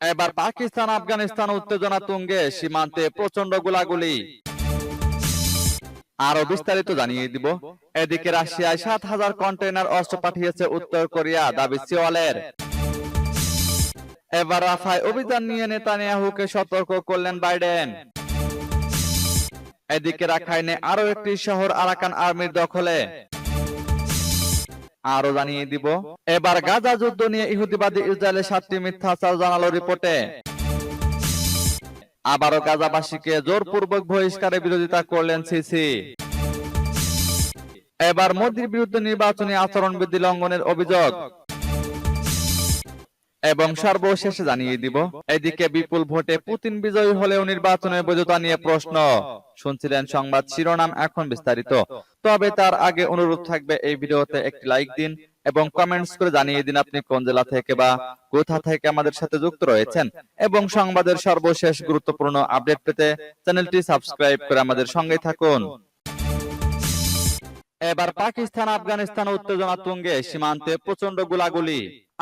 এবার পাকিস্তান, আফগানিস্তান উত্তেজনা তুঙ্গে, সীমান্তে প্রচণ্ড গোলাগুলি। আরও বিস্তারিত জানিয়ে দিব। এদিকে রাশিয়ায় সাত হাজার কন্টেইনার অস্ত্র পাঠিয়েছে উত্তর কোরিয়া, দাবি সিওয়ালের। এবার রাফায় অভিযান নিয়ে নেতানিয়াহুকে সতর্ক করলেন বাইডেন। এদিকে রাখাইনে আরও একটি শহর আরাকান আর্মির দখলে। আরও জানিয়ে দিব। এবার গাজা যুদ্ধ নিয়ে ইহুদিবাদী ইসরায়েলের সাতটি মিথ্যাচার জানালো রিপোর্টে। আবারও গাজাবাসীকে জোরপূর্বক বহিষ্কারের বিরোধিতা করলেন সিসি। এবার মোদির বিরুদ্ধে নির্বাচনী আচরণবিধি লঙ্ঘনের অভিযোগ। এবং সর্বশেষে জানিয়ে দিব, এদিকে বিপুল ভোটে পুতিন বিজয়ী হলেও নির্বাচনের বৈধতা নিয়ে প্রশ্ন। শুনছিলেন সংবাদ শিরোনাম এখন বিস্তারিত। তবে তার আগে অনুরোধ থাকবে এই ভিডিওতে একটি লাইক দিন এবং কমেন্টস করে জানিয়ে দিন আপনি কোন জেলা থেকে বা কোথা থেকে আমাদের সাথে যুক্ত রয়েছেন। এবং সংবাদের সর্বশেষ গুরুত্বপূর্ণ আপডেট পেতে চ্যানেলটি সাবস্ক্রাইব করে আমাদের সঙ্গে থাকুন। এবার পাকিস্তান, আফগানিস্তান, উত্তেজনা তুঙ্গে সীমান্তে প্রচণ্ড গোলাগুলি।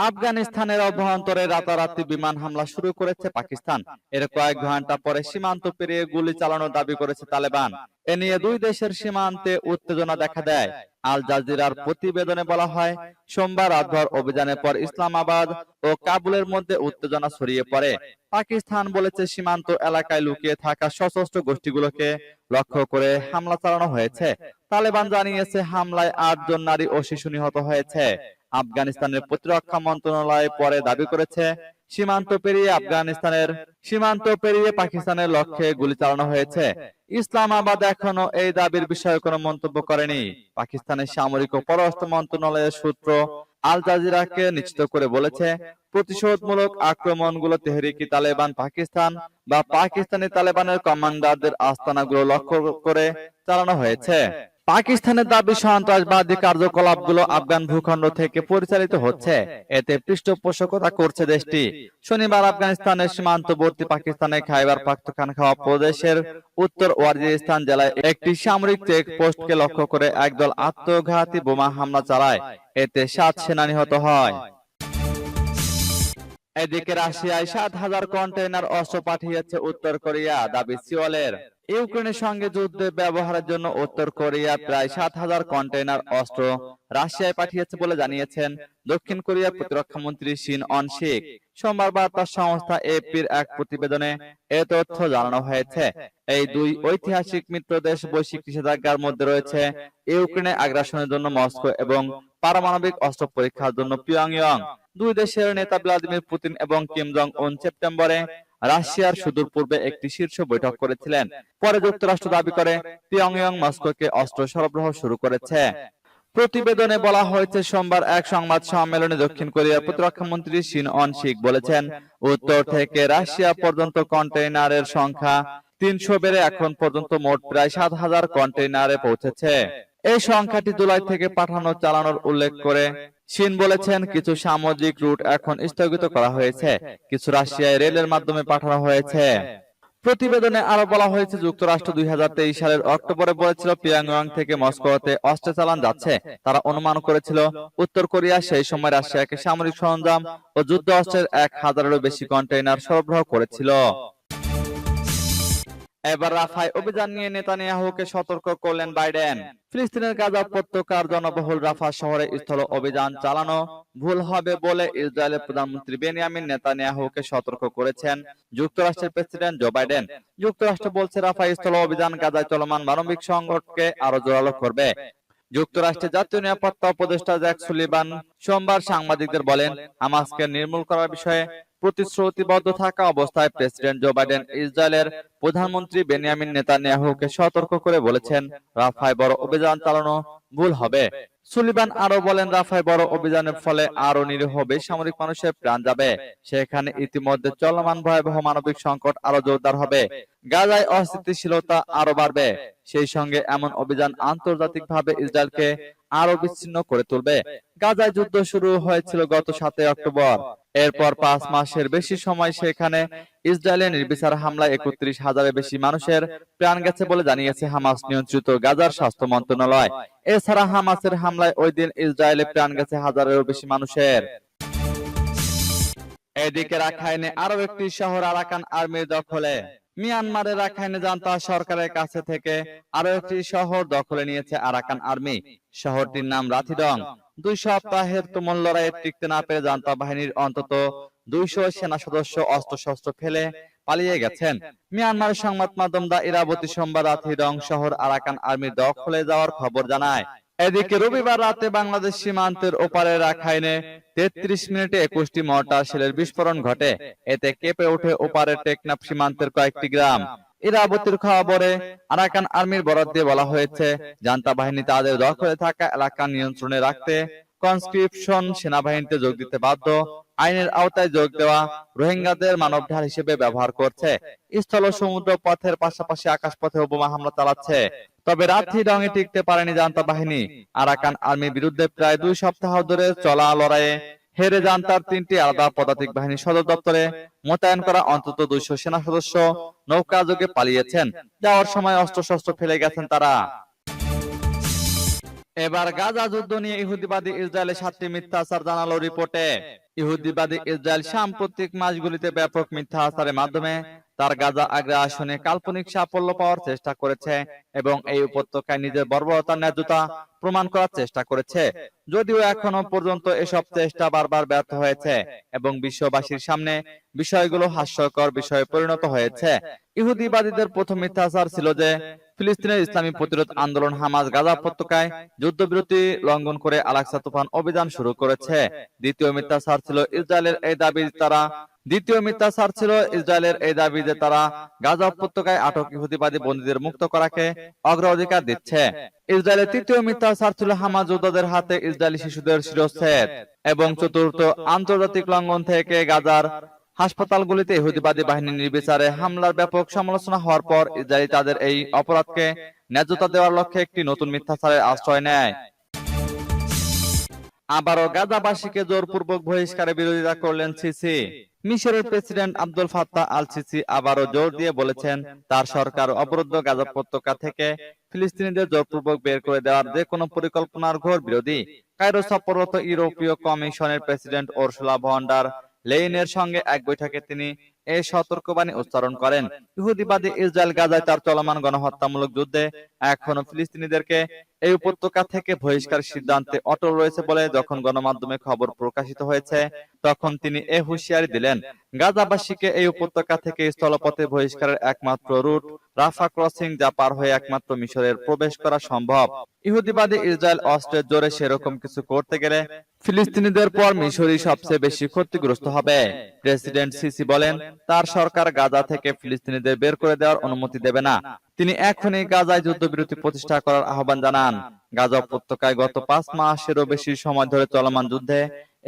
আফগানিস্তানের অভ্যন্তরে রাতারাতি বিমান হামলা শুরু করেছে পাকিস্তান। এর কয়েক ঘণ্টা পরে সীমান্ত পেরিয়ে গুলি চালানোর দাবি করেছে তালেবান। এ নিয়ে দুই দেশের সীমান্তে উত্তেজনা দেখা দেয়। আল জাজিরার প্রতিবেদনে বলা হয়, সোমবার রাতভর অভিযানের পর ইসলামাবাদ ও কাবুলের মধ্যে উত্তেজনা ছড়িয়ে পড়ে। পাকিস্তান বলেছে, সীমান্ত এলাকায় লুকিয়ে থাকা সশস্ত্র গোষ্ঠীগুলোকে লক্ষ্য করে হামলা চালানো হয়েছে। তালেবান জানিয়েছে, হামলায় আটজন নারী ও শিশু নিহত হয়েছে। আফগানিস্তানের প্রতিরক্ষা মন্ত্রণালয় পরে দাবি করেছে, সীমান্ত পেরিয়ে আফগানিস্তানের সীমান্ত পেরিয়ে পাকিস্তানের লক্ষ্যে গুলি চালানো হয়েছে। ইসলামাবাদ এখনও এই দাবির বিষয়ে কোনো মন্তব্য করেনি। পাকিস্তানের সামরিক ও পররাষ্ট্র মন্ত্রণালয়ের সূত্র আল জাজিরাকে নিশ্চিত করে বলেছে, প্রতিশোধমূলক আক্রমণগুলো তেহরিকি তালেবান পাকিস্তান বা পাকিস্তানি তালেবানের কমান্ডারদের আস্তানাগুলো লক্ষ্য করে চালানো হয়েছে। পাকিস্তানের দাবি সন্ত্রাসবাদী কার্যকলাপগুলো আফগান ভূখণ্ড থেকে পরিচালিত হচ্ছে। এতে পৃষ্ঠপোষকতা করছে দেশটি। শনিবার আফগানিস্তানের সীমান্তবর্তী পাকিস্তানের খাইবার পাখতুনখাওয়া প্রদেশের উত্তর ওয়াজিরিস্তান জেলায় একটি সামরিক চেক পোস্টকে লক্ষ্য করে একদল আত্মঘাতী বোমা হামলা চালায়। এতে সাত সেনা নিহত হয়। এদিকে রাশিয়ায় সাত হাজার কন্টেইনার অস্ত্র পাঠিয়েছে উত্তর কোরিয়া, দাবি সিওলের। ইউক্রেনের সঙ্গে যুদ্ধে ব্যবহারের জন্য উত্তর কোরিয়া প্রায় সাত হাজার কন্টেইনার অস্ত্র রাশিয়ায় পাঠিয়েছে বলে জানিয়েছেন দক্ষিণ কোরিয়ার প্রতিরক্ষা মন্ত্রী শিন অনশিক। সোমবার বার্তা সংস্থা এপির এক প্রতিবেদনে এ তথ্য জানানো হয়েছে। এই দুই ঐতিহাসিক মিত্র দেশ বৈশ্বিক নিষেধাজ্ঞার মধ্যে রয়েছে ইউক্রেনে আগ্রাসনের জন্য মস্কো এবং পারমাণবিক অস্ত্র পরীক্ষার জন্য পিয়ংইয়ং। দুই দেশের নেতা ভ্লাদিমির পুতিন এবং কিম জং উন সেপ্টেম্বরে রাশিয়ার সুদূর পূর্বে একটি শীর্ষ বৈঠক করেছিলেন। পরে যুক্তরাষ্ট্র দাবি করে, পিয়ংইয়ং মস্কোকে অস্ত্র সরবরাহ শুরু করেছে। প্রতিবেদনে বলা হয়েছে, সোমবার এক সংবাদ সম্মেলনে দক্ষিণ কোরিয়ার প্রতিরক্ষা মন্ত্রী শিন অন শিক বলেছেন, উত্তর থেকে রাশিয়া পর্যন্ত কন্টেইনারের সংখ্যা তিনশো বেড়ে এখন পর্যন্ত মোট প্রায় সাত হাজার কন্টেইনারে পৌঁছেছে। এই সংখ্যাটি জুলাই থেকে পাঠানো চালানোর উল্লেখ করে চীন বলেছেন কিছু সামুদ্রিক রুট এখন স্থগিত করা হয়েছে কিছু রাশিয়ায় রেলের মাধ্যমে পাঠানো হয়েছে। প্রতিবেদনে আরও বলা হয়েছে যুক্তরাষ্ট্র দুই হাজার তেইশ সালের অক্টোবরে বলেছিল পিয়াংয়াং থেকে মস্কোতে অস্ত্র চালান যাচ্ছে। তারা অনুমান করেছিল উত্তর কোরিয়া সেই সময় রাশিয়াকে সামরিক সরঞ্জাম ও যুদ্ধ অস্ত্রের এক হাজারেরও বেশি কন্টেইনার সরবরাহ করেছিল। এবার রাফায় অভিযান নিয়ে নেতানিয়াহুকে সতর্ক করলেন বাইডেন। ফিলিস্তিনের গাজা উপত্যকার জনবহুল রাফা শহরে স্থল অভিযান চালানো ভুল হবে বলে ইসরায়েলের প্রধানমন্ত্রী বেনিয়ামিন নেতানিয়াহুকে সতর্ক করেছেন যুক্তরাষ্ট্রের প্রেসিডেন্ট জো বাইডেন। যুক্তরাষ্ট্র বলছে রাফা স্থল অভিযান গাজায় চলমান মানবিক সংকটকে আরও জোরালো করবে। যুক্তরাষ্ট্রের জাতীয় নিরাপত্তা উপদেষ্টা জ্যাক সুলিবান সোমবার সাংবাদিকদের বলেন, হামাসকে নির্মূল করার বিষয়ে প্রতিশ্রুতিবদ্ধ থাকা অবস্থায় প্রেসিডেন্ট জো বাইডেন ইসরায়েলের প্রধানমন্ত্রী বেনিয়ামিন নেতানিয়াহুকে সতর্ক করে বলেছেন, রাফায় বড় অভিযান চালানো ভুল হবে। সুলিবান আরও বলেন, রাফায় বড় অভিযানের ফলে আরও নিরীহ বেসামরিক মানুষের প্রাণ যাবে। সেখানে ইতিমধ্যে চলমান ভয়াবহ মানবিক সংকট আরও জোরদার হবে। গাজায় অস্থিতিশীলতা আরও বাড়বে। সেই সঙ্গে এমন অভিযান আন্তর্জাতিকভাবে ইসরায়েলকে আরও বিচ্ছিন্ন করে তুলবে। গাজায় যুদ্ধ শুরু হয়েছিল গত সাতই অক্টোবর। এরপর পাঁচ মাসের বেশি সময় সেখানে ইসরায়েলের নির্বিচার হামলায় একত্রিশ হাজারের বেশি মানুষের প্রাণ গেছে বলে জানিয়েছে হামাস নিয়ন্ত্রিত গাজার স্বাস্থ্য মন্ত্রণালয়। এছাড়া হামাসের হামলায় ওই দিন ইসরায়েলে প্রাণ গেছে হাজারেরও বেশি মানুষের। এদিকে রাখাইনে আরও একটি শহর আরাকান আর্মির দখলে। মিয়ানমারের রাখাইনে জান্তা সরকারের কাছে থেকে আরও একটি শহর দখলে নিয়েছে আরাকান আর্মি। শহরটির নাম রাথিডং দুই সপ্তাহের তুমুল লড়াইয়ে টিকতে না পেরে জান্তা বাহিনীর অন্তত দুইশো সেনা সদস্য অস্ত্রশস্ত্র ফেলে পালিয়ে গেছেন। মিয়ানমারের সংবাদ মাধ্যম দা ইরাবতী সোমবার রাথিডং শহর আরাকান আর্মির দখলে যাওয়ার খবর জানায়। এদিকে রবিবার রাতে বাংলাদেশ সীমান্তের ওপারে রাখাইনে তেত্রিশ মিনিটে একুশটি মর্টার শেলের বিস্ফোরণ ঘটে। এতে কেঁপে ওঠে ওপারে টেকনাফ সীমান্তের কয়েকটি গ্রাম। ইরাবতির খবরে আরাকান আর্মির বরাদ দিয়ে বলা হয়েছে জান্তা বাহিনী তাদের দখলে থাকা এলাকা নিয়ন্ত্রণে রাখতে কনস্ক্রিপশন সেনাবাহিনীতে যোগ দিতে বাধ্য, আইনের আওতায় যোগ দেওয়া রোহিঙ্গাদের মানবঢাল হিসেবে ব্যবহার করছে। স্থল সমুদ্র পথের পাশাপাশি আকাশ পথে বোমা হামলা চালাচ্ছে। তবে রাত্রি রঙে টিকতে পারেনি জান্তা বাহিনী। আরাকান আর্মির বিরুদ্ধে প্রায় দুই সপ্তাহ ধরে চলা লড়াইয়ে হেরে যান তার তিনটি আলাদা পদাতিক বাহিনী সদর দপ্তরে। মোতায়েন করা অন্তত দুইশো সেনা সদস্য নৌকা যোগে পালিয়েছেন। যাওয়ার সময় অস্ত্রশস্ত্র ফেলে গেছেন তারা। এবার গাজা যুদ্ধ নিয়ে ইহুদিবাদী ইসরায়েলের সাতটি মিথ্যাচার জানালো রিপোর্টে। ইহুদিবাদী ইসরায়েল সাম্প্রতিক মাসগুলিতে ব্যাপক মিথ্যাচারের মাধ্যমে তার গাজা আগ্রাসনে কাল্পনিক সাফল্য পাওয়ার চেষ্টা করেছে এবং এই উপত্যকায় নিজের বর্বরতার ন্যায্যতা প্রমাণ করার চেষ্টা করেছে, যদিও এখনও পর্যন্ত এসব চেষ্টা বারবার ব্যর্থ হয়েছে এবং বিশ্ববাসীর সামনে বিষয়গুলো হাস্যকর বিষয়ে পরিণত হয়েছে। ইহুদিবাদীদের প্রথম মিথ্যাচার ছিল যে, ফিলিস্তিনের ইসলামী প্রতিরোধ আন্দোলন হামাজ গাজা উপত্যকায় যুদ্ধবিরতি লঙ্ঘন করে আলাক্সা তুফান অভিযান শুরু করেছে। দ্বিতীয় মিথ্যাচার ছিল ইসরায়েলের এই দাবি তারা, দ্বিতীয় মিথ্যাচার ছিল ইসরায়েলের এই দাবি যে তারা গাজা উপত্যকায় আটক ইহুদিবাদী বন্দীদের মুক্ত করাকে অগ্রাধিকার দিচ্ছে। ইসরায়েলের তৃতীয় মিথ্যাচার ছিল হামাজ যোদ্ধাদের হাতে ইসরায়েলি শিশুদের শিরচ্ছেদ এবং চতুর্থ আন্তর্জাতিক লঙ্ঘন থেকে গাজার হাসপাতালগুলিতে ইহুদিবাদী বাহিনী নির্বিচারে হামলার ব্যাপক সমালোচনা হওয়ার পর ইসরায়েল তাদের এই অপরাধকে ন্যায্যতা দেওয়ার লক্ষ্যে একটি নতুন মিথ্যাচারের আশ্রয় নেয়। আবারও গাজাবাসীকে জোরপূর্বক বহিষ্কারে বিরোধিতা করলেন সিসি। মিশরের president Abdel Fattah al Sisi আবারও জোর দিয়ে বলেছেন তার সরকার অবরুদ্ধ গাজা উপত্যকা থেকে ফিলিস্তিনিদের জোরপূর্বক বের করে দেওয়ার যে কোনো পরিকল্পনার ঘোর বিরোধী কায়রো সফররত ইউরোপীয় কমিশনের প্রেসিডেন্ট ওরসুলা ভন্ডার লেইনের সঙ্গে এক বৈঠকে তিনি এই সতর্কবাণী উচ্চারণ করেন। ইহুদিবাদী ইসরায়েল গাজায় তার চলমান গণহত্যামূলক যুদ্ধে এখনও ফিলিস্তিনিদেরকে এই উপত্যকা থেকে বহিষ্কার সিদ্ধান্তে অটল রয়েছে বলে যখন গণমাধ্যমে খবর প্রকাশিত হয়েছে, তখন তিনি এ হুঁশিয়ারি দিলেন, গাজাবাসীকে এই উপত্যকা থেকে স্থলপথে বহিষ্কারের একমাত্র রুট, রাফা ক্রসিং, যা পার হয়ে একমাত্র মিশরের প্রবেশ করা সম্ভব। ইহুদিবাদী ইসরায়েল অস্ত্রের জোরে সেরকম কিছু করতে গেলে ফিলিস্তিনিদের পর মিশরই সবচেয়ে বেশি ক্ষতিগ্রস্ত হবে। প্রেসিডেন্ট সিসি বলেন, তার সরকার গাজা থেকে ফিলিস্তিনিদের বের করে দেওয়ার অনুমতি দেবে না। তিনি এখনই গাজায় যুদ্ধবিরতি প্রতিষ্ঠা করার আহ্বান জানান। গাজা উপত্যকায় গত পাঁচ মাসেরও বেশি সময় ধরে চলমান যুদ্ধে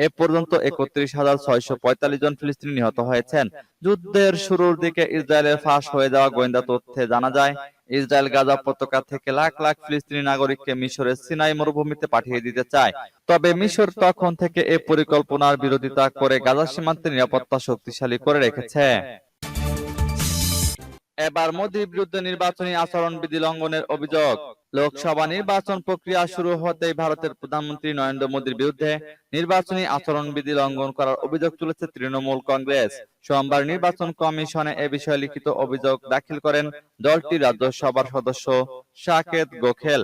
এ পর্যন্ত একত্রিশ হাজার ছয়শো পঁয়তাল্লিশ জন ফিলিস্তিনি নিহত হয়েছেন। যুদ্ধের শুরুর দিকে ইসরায়েলের ফাঁস হয়ে যাওয়া গোয়েন্দা তথ্যে জানা যায় ইসরায়েল গাজা উপত্যকা থেকে লাখ লাখ ফিলিস্তিনি নাগরিককে মিশরের সিনাই মরুভূমিতে পাঠিয়ে দিতে চায়। তবে মিশর তখন থেকে এ পরিকল্পনার বিরোধিতা করে গাজা সীমান্তে নিরাপত্তা শক্তিশালী করে রেখেছে। এবার মোদির বিরুদ্ধে নির্বাচনী আচরণবিধি লঙ্ঘনের অভিযোগ। লোকসভা নির্বাচন প্রক্রিয়া শুরু হতেই ভারতের প্রধানমন্ত্রী নরেন্দ্র মোদীর বিরুদ্ধে নির্বাচনী আচরণবিধি লঙ্ঘন করার অভিযোগ তুলেছে তৃণমূল কংগ্রেস। সোমবার নির্বাচন কমিশনে এ বিষয়ে লিখিত অভিযোগ দাখিল করেন দলটির রাজ্যসভার সদস্য সাকেত গোখেল।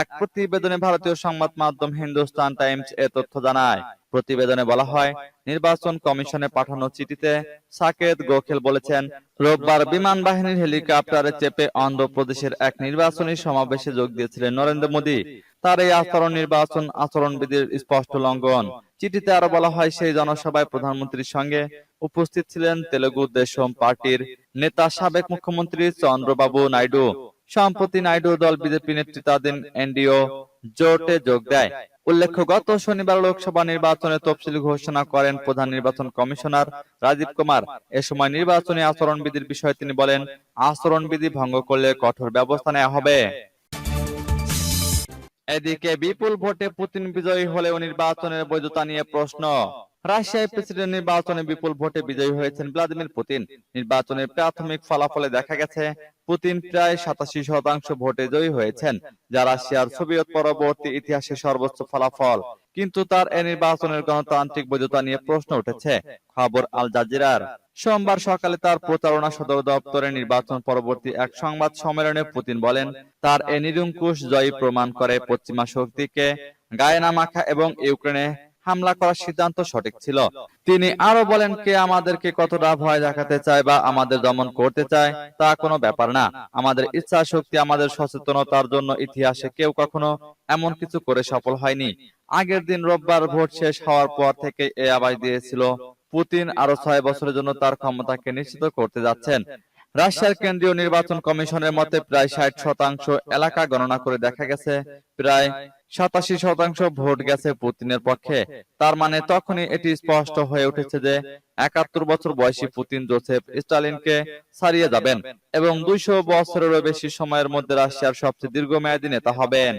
এক প্রতিবেদনে ভারতীয় সংবাদ মাধ্যম হিন্দুস্তান টাইমস এ তথ্য জানায়, প্রতিবেদনে বলা হয়, নির্বাচন কমিশনে পাঠানো চিঠিতে সাকেত গোখেল বলেছেন, রোববার বিমান বাহিনীর হেলিকপ্টারে চেপে অন্ধ্রপ্রদেশের এক নির্বাচনী সমাবেশে যোগ দিয়েছিলেন নরেন্দ্র মোদী। তার এই আচরণ নির্বাচন আচরণবিধির স্পষ্ট লঙ্ঘন। চিঠিতে আরও বলা হয়, সেই জনসভায় প্রধানমন্ত্রীর সঙ্গে উপস্থিত ছিলেন তেলেগু দেশম পার্টির নেতা সাবেক মুখ্যমন্ত্রী চন্দ্রবাবু নাইডু। সম্প্রতি নাইডু দল বিজেপি নেতৃত্বাধীন এনডিও জোটে যোগ দেয়। উল্লেখ্য, গত শনিবার লোকসভা নির্বাচনে তফসিল ঘোষণা করেন প্রধান নির্বাচন কমিশনার রাজীব কুমার। এ সময় নির্বাচনী আচরণবিধির বিষয়ে তিনি বলেন, আচরণবিধি ভঙ্গ করলে কঠোর ব্যবস্থা নেওয়া হবে। এদিকে বিপুল ভোটে পুতিন বিজয়ী হলেও নির্বাচনের বৈধতা নিয়ে প্রশ্ন। রাশিয়ায় প্রেসিডেন্ট নির্বাচনে বিপুল ভোটে বিজয়ী হয়েছেন ভ্লাদিমির পুতিন। নির্বাচনের প্রাথমিক ফলাফলে দেখা গেছে, পুতিন প্রায় সাতাশি শতাংশ ভোটে জয়ী হয়েছেন যা রাশিয়ার সোভিয়েত পরবর্তী ইতিহাসে সর্বোচ্চ ফলাফল। কিন্তু তার এ নির্বাচনের গণতান্ত্রিক বৈধতা নিয়ে প্রশ্ন উঠেছে। খবর আল জাজিরার। সোমবার সকালে তার প্রচারণা সদর দপ্তরের নির্বাচন পরবর্তী এক সংবাদ সম্মেলনে পুতিন বলেন, তার এ নিরঙ্কুশ জয়ী প্রমাণ করে পশ্চিমা শক্তিকে গায়ে না মাখা এবং ইউক্রেনে হামলা করার সিদ্ধান্ত সঠিক ছিল। তিনি আরও বলেন কে আমাদেরকে কতটা ভয় দেখাতে চায় বা আমাদের দমন করতে চায় তা কোনো ব্যাপার না। আমাদের ইচ্ছা শক্তি আমাদের সচেতনতার জন্য ইতিহাসে কেউ কখনো এমন কিছু করে সফল হয়নি। আগের দিন রোববার ভোট শেষ হওয়ার পর থেকে এ আবাস দিয়েছিল। পুতিন আরও ছয় বছরের জন্য তার ক্ষমতাকে নিশ্চিত করতে যাচ্ছেন। রাশিয়ার কেন্দ্রীয় নির্বাচন কমিশনের মতে প্রায় ষাট শতাংশ এলাকা গণনা করে দেখা গেছে প্রায় সাতাশি শতাংশ ভোট গেছে পুতিনের পক্ষে। তার মানে তখনই এটি স্পষ্ট হয়ে উঠেছে যে একাত্তর বছর বয়সী পুতিন জোসেফ স্টালিনকে ছাড়িয়ে যাবেন এবং দুইশো বছরেরও বেশি সময়ের মধ্যে রাশিয়ার সবচেয়ে দীর্ঘমেয়াদী নেতা হবেন।